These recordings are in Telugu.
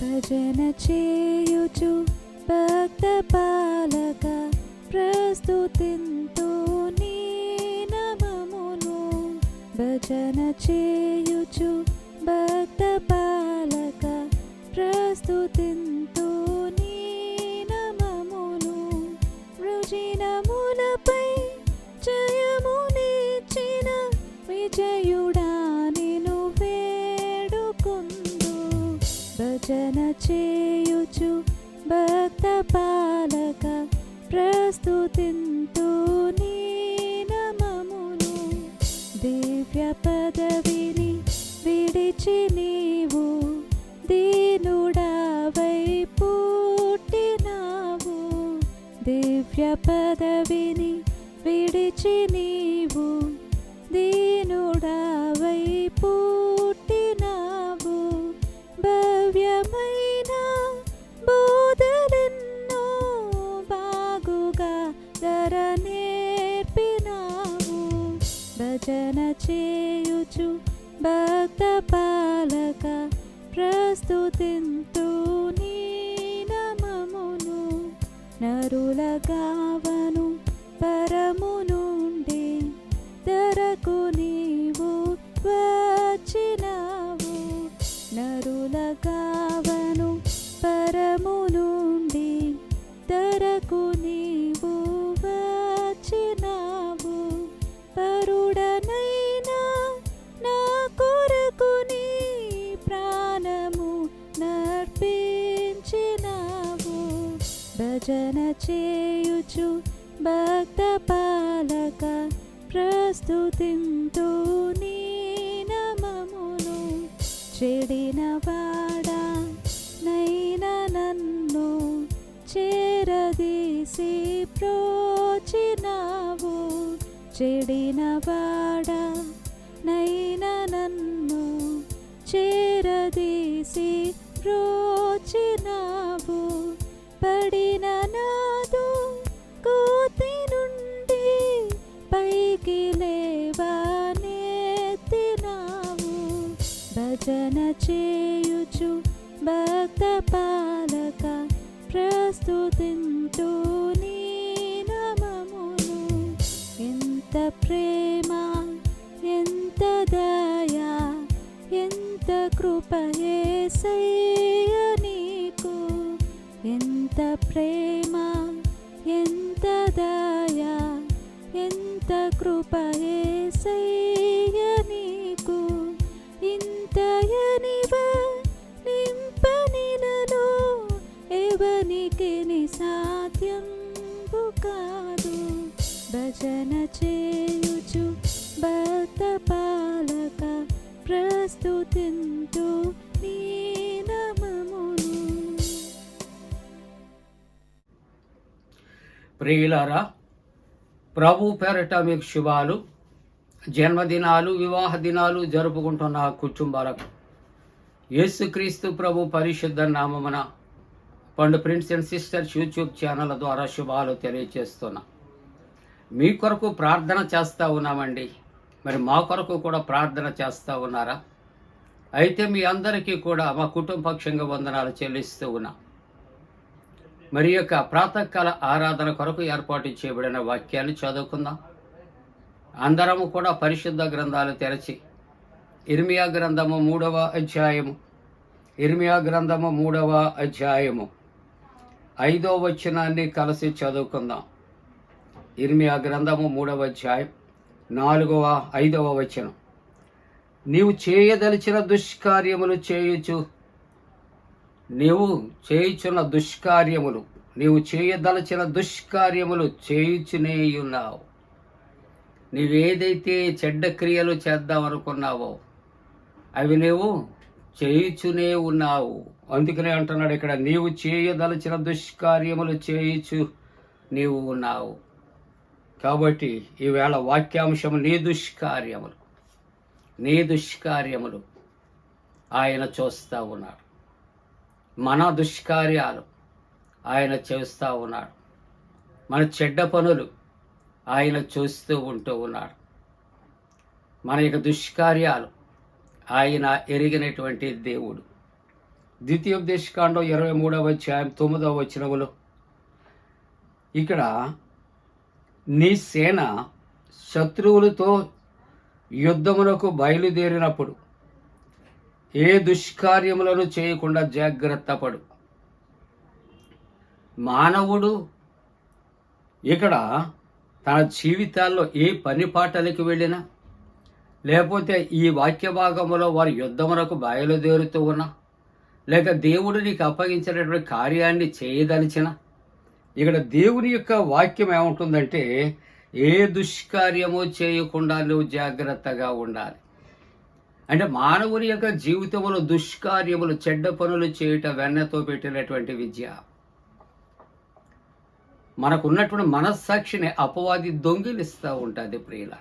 భజన చేయుచు భక్త పాలక ప్రస్తుతింతు నీ నమమును. భజన చేయుచు భక్త పాలక ప్రస్తుతింతు నీ నమమును. రుజినములపై జయమునిచ్చిన విజయుడా భజన చేయుచు భక్త పాలక ప్రస్తుతింతు నీ నమమును. దివ్య పదవిని విడిచి నీవు దీనుడావై పుట్టినావు. దివ్య పదవిని విడిచి నీవు చేయుచు భక్త పాలక ప్రస్తుతింతు నీ నమమును చెడిన వాడా నైనా నన్ను చేరదీసి ప్రోచినావు. చెడిన వాడా నైనా నన్ను చేరదీసి ప్రోచినావు. పడి చేయుచు భక్త పాలక ప్రస్తుతింటూ నీ నమమును. ఎంత ప్రే ప్రియులారా ప్రభు పేరట మీకు శుభాలు జన్మదినాలు వివాహ దినాలు జరుపుకుంటున్న కుటుంబాలకు. యేసుక్రీస్తు ప్రభు పరిశుద్ధ నామమున Pandu prince and sisters YouTube channel ద్వారా శుభాలు తెలియచేస్తున్నా. మీ కొరకు ప్రార్థన చేస్తూ ఉన్నామండి. మరి మా కొరకు కూడా ప్రార్థన చేస్తూ ఉన్నారా? అయితే మీ అందరికీ కూడా మా కుటుంబపక్షంగా వందనాలు చెల్లిస్తూ ఉన్నా. మరి యొక్క ప్రాతకాల ఆరాధన కొరకు ఏర్పాటు చేయబడిన వాక్యాన్ని చదువుకుందాం. అందరము కూడా పరిశుద్ధ గ్రంథాలు తెరచి ఇర్మియా గ్రంథము మూడవ అధ్యాయము ఇర్మియా గ్రంథము మూడవ అధ్యాయము ఐదో వచనాన్ని కలిసి చదువుకుందాం. ఇర్మియా గ్రంథము మూడవ అధ్యాయం నాలుగవ ఐదవ వచనం. నీవు చేయదలిచిన దుష్కార్యములు చేయుచు నీవు చేయుచున్న దుష్కార్యములు నీవు చేయదలచిన దుష్కార్యములు చేయుచునే ఉన్నావు. నీవేదైతే చెడ్డ క్రియలు చేద్దామనుకున్నావో అవి నీవు చేయుచునే ఉన్నావు. అందుకనే అంటున్నాడు ఇక్కడ నీవు చేయదలచిన దుష్కార్యములు చేయుచు నీవు ఉన్నావు. కాబట్టి ఈవేళ వాక్యాంశము నీ దుష్కార్యములు నీ దుష్కార్యములు ఆయన చూస్తూ ఉన్నాడు. మన దుష్కార్యాలు ఆయన చేస్తూ ఉన్నాడు. మన చెడ్డ పనులు ఆయన చూస్తూ ఉంటూ ఉన్నాడు. మన యొక్క దుష్కార్యాలు ఆయన ఎరిగినటువంటి దేవుడు. ద్వితీయోపదేశకాండం ఇరవై మూడవ అధ్యాయం తొమ్మిదవ వచనములో ఇక్కడ నీ సేన శత్రువులతో యుద్ధమునకు బయలుదేరినప్పుడు ఏ దుష్కార్యములను చేయకుండా జాగ్రత్త పడు. మానవుడు ఇక్కడ తన జీవితాల్లో ఏ పని పాటలకు వెళ్ళినా లేకపోతే ఈ వాక్య భాగంలో వారి యుద్ధమునకు బయలుదేరుతూ ఉన్నా లేక దేవుడు నీకు అప్పగించినటువంటి కార్యాన్ని చేయదలిచిన ఇక్కడ దేవుని యొక్క వాక్యం ఏముంటుందంటే ఏ దుష్కార్యము చేయకుండా నువ్వు జాగ్రత్తగా ఉండాలి. అంటే మానవుని యొక్క జీవితంలో దుష్కార్యములు చెడ్డ పనులు చేయటం వెన్నతో పెట్టినటువంటి విద్య. మనకున్నటువంటి మనస్సాక్షిని అపవాది దొంగిలిస్తూ ఉంటుంది ప్రియుల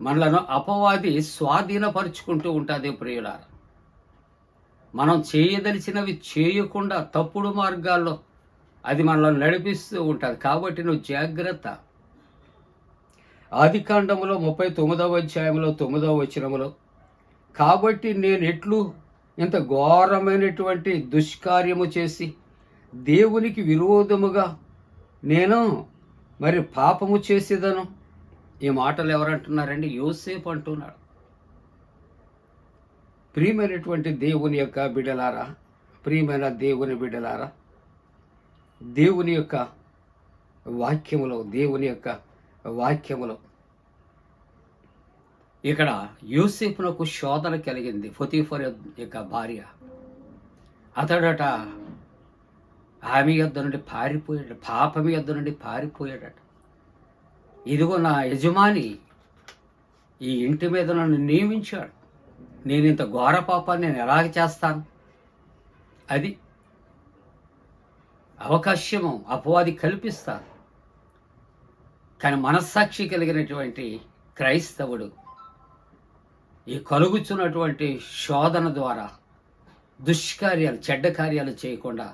మనలను అపవాది స్వాధీనపరుచుకుంటూ ఉంటుంది ప్రియులార. మనం చేయదలిచినవి చేయకుండా తప్పుడు మార్గాల్లో అది మనల్ని నడిపిస్తూ ఉంటుంది. కాబట్టి నువ్వు జాగ్రత్త. ఆదికాండములో ముప్పై తొమ్మిదవ అధ్యాయంలో తొమ్మిదవ వచనములో కాబట్టి నేను ఎట్లు ఇంత ఘోరమైనటువంటి దుష్కార్యము చేసి దేవునికి విరోధముగా నేను మరి పాపము చేసేదను? ఈ మాటలు ఎవరంటున్నారండి? యోసేపు అంటున్నాడు. ప్రియమైనటువంటి దేవుని యొక్క బిడలారా ప్రియమైన దేవుని బిడలారా దేవుని యొక్క వాక్యములో దేవుని యొక్క వాక్యములో ఇక్కడ యూసిఫ్నకు శోధన కలిగింది ఫతీఫర్ యొక్క భార్య. అతడట ఆమె యొద్ద నుండి పారిపోయాడు పాపమి యొద్ద నుండి పారిపోయాడట. ఇదిగో నా యజమాని ఈ ఇంటి మీద నన్ను నియమించాడు. నేను ఇంత ఘోర పాపాన్ని నేను ఎలాగ చేస్తాను? అది అవకాశము అపవాది కల్పిస్తాను. కానీ మనస్సాక్షి కలిగినటువంటి క్రైస్తవుడు ఈ కలుగుచున్నటువంటి శోధన ద్వారా దుష్కార్యాలు చెడ్డ కార్యాలు చేయకుండా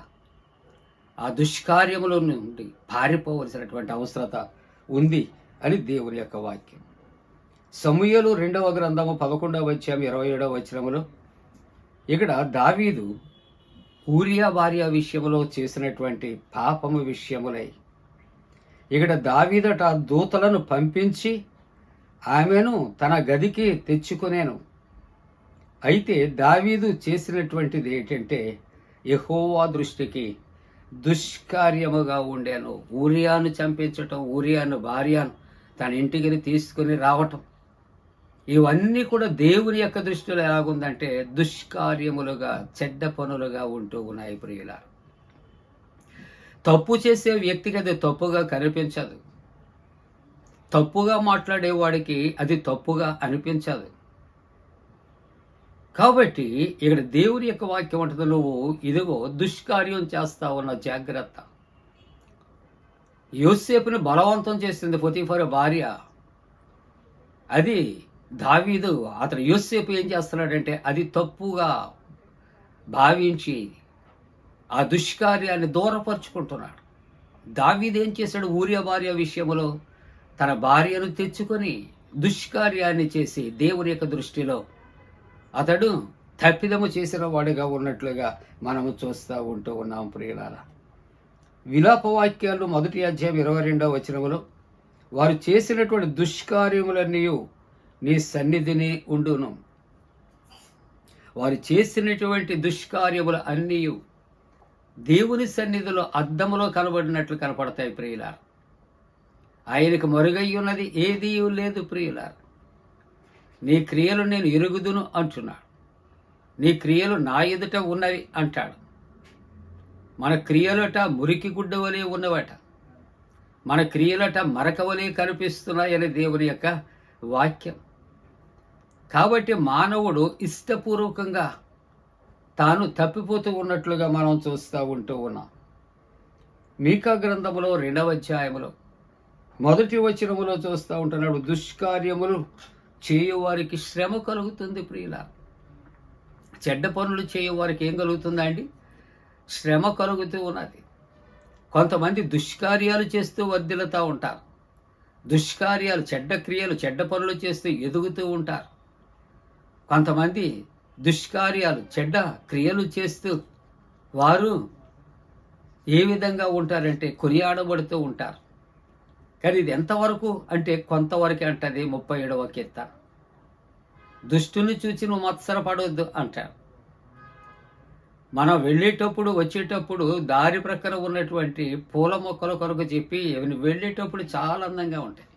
ఆ దుష్కార్యముల నుండి పారిపోవలసినటువంటి అవసరత ఉంది అని దేవుని యొక్క వాక్యం. సమూహలు రెండవ గ్రంథము పదకొండవ వచ్చాము ఇరవై ఏడవ వచనములో ఇక్కడ దావీదు ఊరియా భార్య విషయంలో చేసినటువంటి పాపము విషయములై ఇక్కడ దావీదట దూతలను పంపించి ఆమెను తన గదికి తెచ్చుకునేను. అయితే దావీదు చేసినటువంటిది ఏంటంటే యహోవా దృష్టికి దుష్కార్యముగా ఉండేను. ఊరియాను చంపించటం ఊరియాను భార్యను తన ఇంటికి తీసుకుని రావటం. ఇవన్నీ కూడా దేవుని యొక్క దృష్టిలో ఎలాగుందంటే దుష్కార్యములుగా చెడ్డ పనులుగా ఉంటూ ఉన్నాయి ప్రియుల తప్పు చేసే వ్యక్తికి అది తప్పుగా కనిపించదు. తప్పుగా మాట్లాడేవాడికి అది తప్పుగా అనిపించదు కాబట్టి ఇక్కడ దేవుని యొక్క వాక్యం ఉంటుంది నువ్వు ఇదిగో దుష్కార్యం చేస్తా ఉన్న జాగ్రత్త. యోసేపుని బలవంతం చేసింది పొతిఫర్ భార్య. అది దావీదు అతను యోసేపు ఏం చేస్తున్నాడంటే అది తప్పుగా భావించి ఆ దుష్కార్యాన్ని దూరపరుచుకుంటున్నాడు. దావీదు ఏం చేశాడు ఊర్య భార్య విషయంలో? తన భార్యను తెచ్చుకొని దుష్కార్యాన్ని చేసి దేవుని యొక్క దృష్టిలో అతడు తప్పిదము చేసిన వాడిగా ఉన్నట్లుగా మనము చూస్తూ ఉంటూ ఉన్నాం ప్రియులార. విలాప వాక్యాలు మొదటి అధ్యాయం ఇరవై రెండవ వచనములో వారు చేసినటువంటి దుష్కార్యములన్నీ నీ సన్నిధిని ఉండును. వారు చేసినటువంటి దుష్కార్యములు అన్నీ దేవుని సన్నిధిలో అద్దములో కనబడినట్లు కనపడతాయి ప్రియులారా. ఆయనకు మరుగయ్యున్నది ఉన్నది ఏదీ లేదు ప్రియులారు. నీ క్రియలు నేను ఎరుగుదును అంటున్నాడు. నీ క్రియలు నా ఎదుట ఉన్నవి అంటాడు. మన క్రియలట మురికి గుడ్డ వలె ఉన్నవట. మన క్రియలట మరక వలె కనిపిస్తున్నాయని దేవుని యొక్క వాక్యం. కాబట్టి మానవుడు ఇష్టపూర్వకంగా తాను తప్పిపోతూ ఉన్నట్లుగా మనం చూస్తూ ఉంటూ ఉన్నాం. మీకా గ్రంథములో రెండవ అధ్యాయంలో మొదటి వచనములో చూస్తూ ఉంటున్నాడు దుష్కార్యములు చేయువారికి శ్రమ కలుగుతుంది ప్రియుల. చెడ్డ పనులు చేయువారికి ఏం కలుగుతుందా అండి? శ్రమ కలుగుతూ ఉన్నది. కొంతమంది దుష్కార్యాలు చేస్తూ వర్ధిల్లుతూ ఉంటారు. దుష్కార్యాలు చెడ్డ క్రియలు చెడ్డ పనులు చేస్తూ ఎదుగుతూ ఉంటారు. కొంతమంది దుష్కార్యాలు చెడ్డ క్రియలు చేస్తూ వారు ఏ విధంగా ఉంటారంటే కొనియాడబడుతూ ఉంటారు. కానీ ఇది ఎంతవరకు అంటే కొంతవరకే అంటది? ముప్పై ఏడవ కీర్త. దుష్టుని చూసి నువ్వు మత్సరపడవద్దు అంటారు. మనం వెళ్ళేటప్పుడు వచ్చేటప్పుడు దారి ప్రక్కన ఉన్నటువంటి పూల మొక్కల కొరకు చెప్పి వెళ్ళేటప్పుడు చాలా అందంగా ఉంటాయి.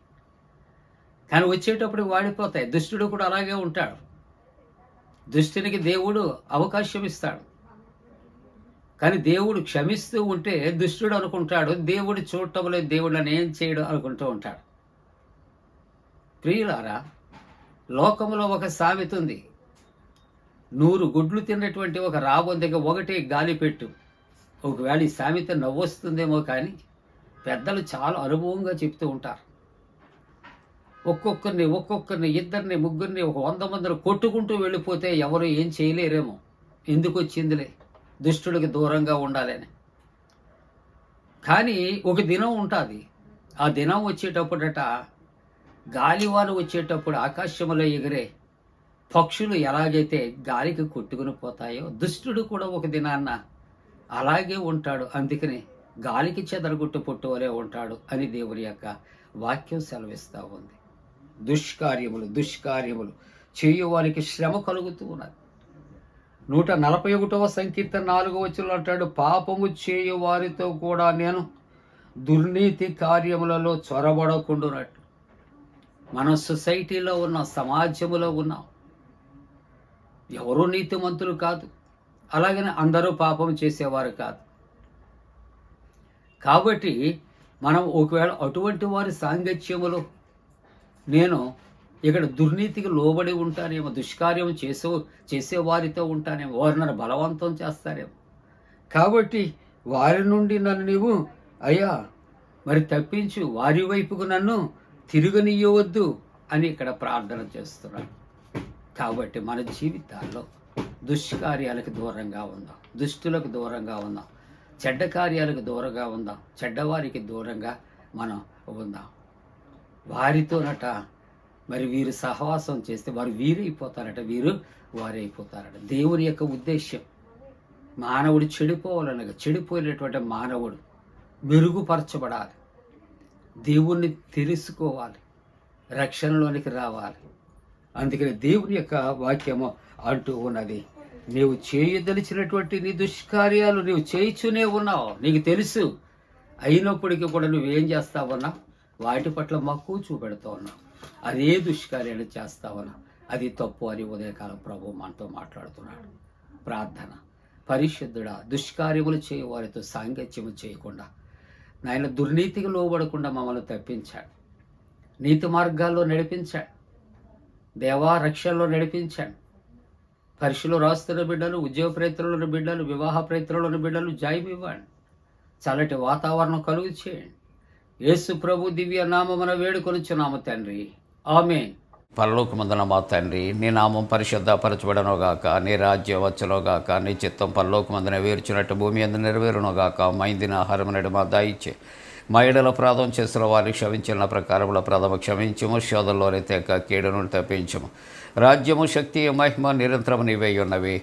కానీ వచ్చేటప్పుడు వాడిపోతాయి. దుష్టుడు కూడా అలాగే ఉంటాడు. దుష్టునికి దేవుడు అవకాశం ఇస్తాడు. కానీ దేవుడు క్షమిస్తూ ఉంటే దుష్టుడు అనుకుంటాడు దేవుడు చూడటం లేదు దేవుడు నన్ను ఏం చేయడం అనుకుంటూ ఉంటాడు. ప్రియులారా లోకంలో ఒక సామెత ఉంది. నూరు గుడ్లు తిన్నటువంటి ఒక రాబొందగా ఒకటే గాలి పెట్టు. ఒకవేళ ఈ సామెత నవ్వొస్తుందేమో కానీ పెద్దలు చాలా అనుభవంగా చెప్తూ ఉంటారు. ఒక్కొక్కరిని ఒక్కొక్కరిని ఇద్దరిని ముగ్గురిని ఒక వంద మందిని కొట్టుకుంటూ వెళ్ళిపోతే ఎవరు ఏం చేయలేరేమో. ఎందుకు వచ్చిందిలే? దుష్టుడికి దూరంగా ఉండాలని. కానీ ఒక దినం ఉంటుంది. ఆ దినం వచ్చేటప్పుడట గాలివాన వచ్చేటప్పుడు ఆకాశంలో ఎగిరే పక్షులు ఎలాగైతే గాలికి కొట్టుకుని పోతాయో దుష్టుడు కూడా ఒక దినాన్న అలాగే ఉంటాడు. అందుకని గాలికి చెదరగొట్టు పుట్టువలే ఉంటాడు అని దేవుని యొక్క వాక్యం సెలవిస్తూ ఉంది. దుష్కార్యములు దుష్కార్యములు చేయువారికి శ్రమ కలుగుతూ ఉన్నది. నూట నలభై ఒకటవ సంకీర్తన నాలుగో వచ్చిన అంటాడు పాపము చేయు వారితో కూడా నేను దుర్నీతి కార్యములలో చొరబడకుండునట్టు. మన సొసైటీలో ఉన్న సమాజంలో ఉన్నాం ఎవరు నీతిమంతులు కాదు. అలాగని అందరూ పాపం చేసేవారు కాదు. కాబట్టి మనం ఒకవేళ అటువంటి వారి సాంగత్యములో నేను ఇక్కడ దుర్నీతికి లోబడి ఉంటానేమో దుష్కార్యం చేసే చేసేవారితో ఉంటానేమో వారు నన్ను బలవంతం చేస్తారేమో. కాబట్టి వారి నుండి నన్ను నీవు అయ్యా మరి తప్పించు వారి వైపుకు నన్ను తిరగనియ్యవద్దు అని ఇక్కడ ప్రార్థన చేస్తున్నాను కాబట్టి మన జీవితాల్లో దుష్కార్యాలకు దూరంగా ఉందాం దుష్టులకు దూరంగా ఉందాం చెడ్డ కార్యాలకు దూరంగా ఉందాం చెడ్డవారికి దూరంగా మనం ఉందాం. వారితోనట మరి వీరు సహవాసం చేస్తే వారు వీరైపోతారట వీరు వారైపోతారట. దేవుని యొక్క ఉద్దేశ్యం మానవుడు చెడిపోవాలనగా చెడిపోయినటువంటి మానవుడు మెరుగుపరచబడాలి. దేవుణ్ణి తెలుసుకోవాలి రక్షణలోనికి రావాలి. అందుకని దేవుని యొక్క వాక్యము అంటూ ఉన్నది నీవు చేయదలిచినటువంటి నీ దుష్కార్యాలు నీవు చేయిచునే ఉన్నావు. నీకు తెలుసు అయినప్పటికీ కూడా నువ్వేం అన్నా వాటి పట్ల మక్కువ చూపెడతా ఉన్నావు. అదే దుష్కార్యాలు చేస్తావనా అది తప్పు అని ఉదయకాలం ప్రభు మనతో మాట్లాడుతున్నాడు. ప్రార్థన. పరిశుద్ధుడా దుష్కార్యములు చేయ వారితో సాంగత్యము చేయకుండా నాయన దుర్నీతికి లోబడకుండా మమ్మల్ని తప్పించాడు. నీతి మార్గాల్లో నడిపించాడు. దేవా రక్షణలో నడిపించాడు. పరీక్షలో రాస్తున్న బిడ్డలు ఉద్యోగ ప్రయత్నంలోని బిడ్డలు వివాహ ప్రయత్నంలోని బిడ్డలు జాయిమివ్వండి చల్లటి వాతావరణం కలుగు చేయండి. యేసు ప్రభు దివ్య నామమున వేడుకొనుచున్నాము తండ్రి. ఆమె పరలోకమందున మా తండ్రి నీ నామం పరిశుద్ధపరచబడను గాక నీ రాజ్యం వచ్చునుగాక నీ చిత్తం పరలోకమందున వేర్చినట్టు భూమి అందు నెరవేరును గాక మైందిన ఆహారం మా దాయిచ్చే. మా ఎడల ప్రాధం చేసిన వారిని క్షమించిన ప్రకారముల ప్రథమ క్షమించము శోధంలోనే తెక కీడును తప్పించము. రాజ్యము శక్తి మహిమ నిరంతరం నీవై ఉన్నవి.